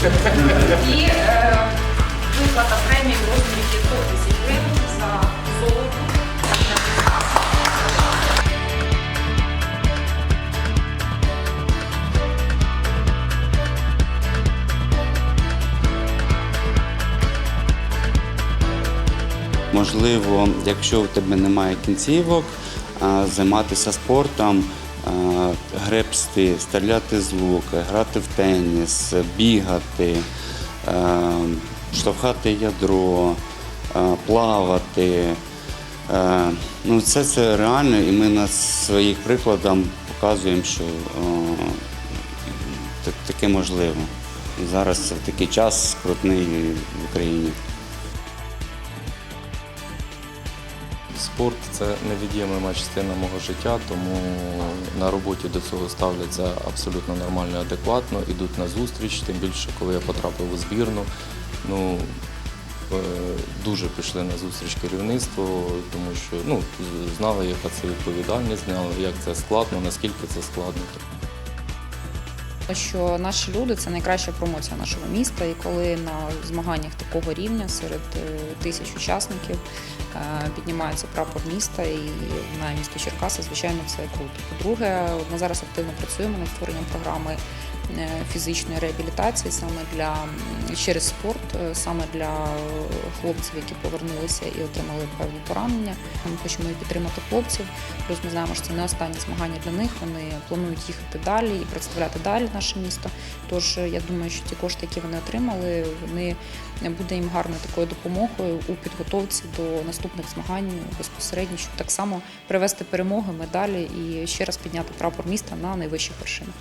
І е, виплата премії в розмірі 500 тисяч гривень за золото. Можливо, якщо у тебе немає кінцівок, займатися спортом гребсти, стріляти з лука, грати в теніс, бігати, штовхати ядро, плавати. Ну, все це реально, і ми на своїх прикладах показуємо, що таке можливо. Зараз це такий час скрутний в Україні. Спорт це невід'ємна частина мого життя, тому на роботі до цього ставляться абсолютно нормально і адекватно, ідуть на зустріч, тим більше, коли я потрапив у збірну. Ну, е, дуже пішли на зустріч керівництву, тому що ну, знали, яка це відповідальність, знали, як це складно, наскільки це складно. Що наші люди це найкраща промоція нашого міста. І коли на змаганнях такого рівня серед е, тисяч учасників е, піднімається прапор міста і на місто Черкаси, звичайно, це круто. По-друге, ми зараз активно працюємо над створенням програми фізичної реабілітації саме для через спорт, е, саме для хлопців, які повернулися і отримали певні поранення. Ми хочемо підтримати хлопців. Плюс ми знаємо, що це не останні змагання для них. Вони планують їхати далі і представляти далі наше місто. Тож е, я думаю, що ті кошти, які вони отримали, вони буде їм гарною такою допомогою у підготовці до наступних змагань безпосередньо, щоб так само привести перемоги, медалі і ще раз підняти прапор міста на найвищих вершинах.